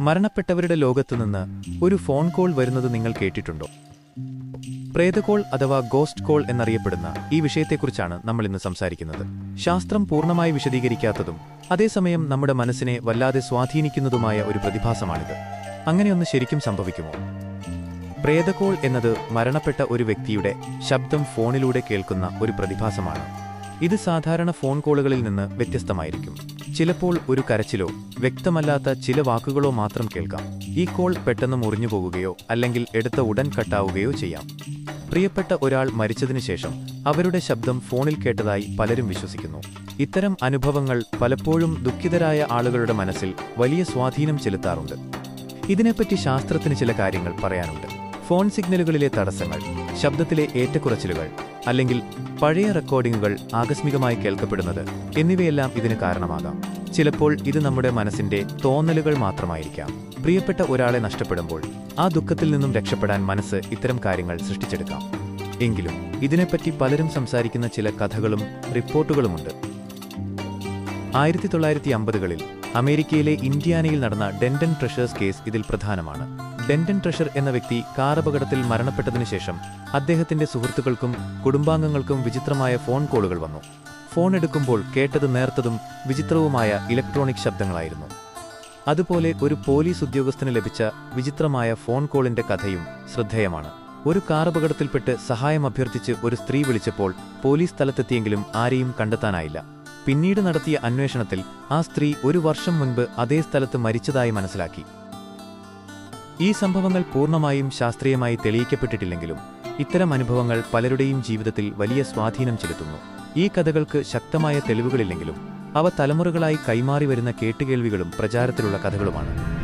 മരണപ്പെട്ടവരുടെ ലോകത്തുനിന്ന് ഒരു phone call വരുന്നത് നിങ്ങൾ കേട്ടിട്ടുണ്ടോ? പ്രേതകോൾ അഥവാ ഗോസ്റ്റ് കോൾ എന്നറിയപ്പെടുന്ന ഈ വിഷയത്തെക്കുറിച്ചാണ് നമ്മൾ ഇന്ന് സംസാരിക്കുന്നത്. ശാസ്ത്രം പൂർണമായി വിശദീകരിക്കാത്തതും അതേസമയം നമ്മുടെ മനസ്സിനെ വല്ലാതെ സ്വാധീനിക്കുന്നതുമായ ഒരു പ്രതിഭാസമാണിത്. അങ്ങനെയൊന്ന് ശരിക്കും സംഭവിക്കുമോ? പ്രേതകോൾ എന്നത് മരണപ്പെട്ട ഒരു വ്യക്തിയുടെ ശബ്ദം ഫോണിലൂടെ കേൾക്കുന്ന ഒരു പ്രതിഭാസമാണ്. ഇത് സാധാരണ ഫോൺ കോളുകളിൽ നിന്ന് വ്യത്യസ്തമായിരിക്കും. ചിലപ്പോൾ ഒരു കരച്ചിലോ വ്യക്തമല്ലാത്ത ചില വാക്കുകളോ മാത്രം കേൾക്കാം. ഈ കോൾ പെട്ടെന്ന് മുറിഞ്ഞു പോകുകയോ അല്ലെങ്കിൽ എടുത്ത ഉടൻ കട്ടാവുകയോ ചെയ്യാം. പ്രിയപ്പെട്ട ഒരാൾ മരിച്ചതിനു ശേഷം അവരുടെ ശബ്ദം ഫോണിൽ കേട്ടതായി പലരും വിശ്വസിക്കുന്നു. ഇത്തരം അനുഭവങ്ങൾ പലപ്പോഴും ദുഃഖിതരായ ആളുകളുടെ മനസ്സിൽ വലിയ സ്വാധീനം ചെലുത്താറുണ്ട്. ഇതിനെപ്പറ്റി ശാസ്ത്രത്തിന് ചില കാര്യങ്ങൾ പറയാനുണ്ട്. ഫോൺ സിഗ്നലുകളിലെ തടസ്സങ്ങൾ ശബ്ദത്തിലെ ഏറ്റക്കുറച്ചിലുകൾ അല്ലെങ്കിൽ പഴയ റെക്കോർഡിംഗുകൾ ആകസ്മികമായി കേൾക്കപ്പെടുന്നത് എന്നിവയെല്ലാം ഇതിന് കാരണമാകാം. ചിലപ്പോൾ ഇത് നമ്മുടെ മനസ്സിന്റെ തോന്നലുകൾ മാത്രമായിരിക്കാം. പ്രിയപ്പെട്ട ഒരാളെ നഷ്ടപ്പെടുമ്പോൾ ആ ദുഃഖത്തിൽ നിന്നും രക്ഷപ്പെടാൻ മനസ്സ് ഇത്തരം കാര്യങ്ങൾ സൃഷ്ടിച്ചെടുക്കാം. എങ്കിലും ഇതിനെപ്പറ്റി പലരും സംസാരിക്കുന്ന ചില കഥകളും റിപ്പോർട്ടുകളുമുണ്ട്. ആയിരത്തി തൊള്ളായിരത്തി അമ്പതുകളിൽ അമേരിക്കയിലെ ഇന്ത്യാനയിൽ നടന്ന ഡെൻഡൻ ട്രഷേഴ്സ് കേസ് ഇതിൽ പ്രധാനമാണ്. ഡെൻഡൻ ട്രഷർ എന്ന വ്യക്തി കാറപകടത്തിൽ മരണപ്പെട്ടതിനു ശേഷം അദ്ദേഹത്തിന്റെ സുഹൃത്തുക്കൾക്കും കുടുംബാംഗങ്ങൾക്കും വിചിത്രമായ ഫോൺ കോളുകൾ വന്നു. ഫോൺ എടുക്കുമ്പോൾ കേട്ടത് നേർത്തതും വിചിത്രവുമായ ഇലക്ട്രോണിക് ശബ്ദങ്ങളായിരുന്നു. അതുപോലെ ഒരു പോലീസ് ഉദ്യോഗസ്ഥന് ലഭിച്ച വിചിത്രമായ ഫോൺ കോളിന്റെ കഥയും ശ്രദ്ധേയമാണ്. ഒരു കാറപകടത്തിൽപ്പെട്ട് സഹായം അഭ്യർത്ഥിച്ച് ഒരു സ്ത്രീ വിളിച്ചപ്പോൾ പോലീസ് സ്ഥലത്തെത്തിയെങ്കിലും ആരെയും കണ്ടെത്താനായില്ല. പിന്നീട് നടത്തിയ അന്വേഷണത്തിൽ ആ സ്ത്രീ ഒരു വർഷം മുൻപ് അതേ സ്ഥലത്ത് മരിച്ചതായി മനസ്സിലാക്കി. ഈ സംഭവങ്ങൾ പൂർണമായും ശാസ്ത്രീയമായി തെളിയിക്കപ്പെട്ടിട്ടില്ലെങ്കിലും ഇത്തരം അനുഭവങ്ങൾ പലരുടെയും ജീവിതത്തിൽ വലിയ സ്വാധീനം ചെലുത്തുന്നു. ഈ കഥകൾക്ക് ശക്തമായ തെളിവുകളില്ലെങ്കിലും അവ തലമുറകളായി കൈമാറി വരുന്ന കേട്ടുകേൾവികളും പ്രചാരത്തിലുള്ള കഥകളുമാണ്.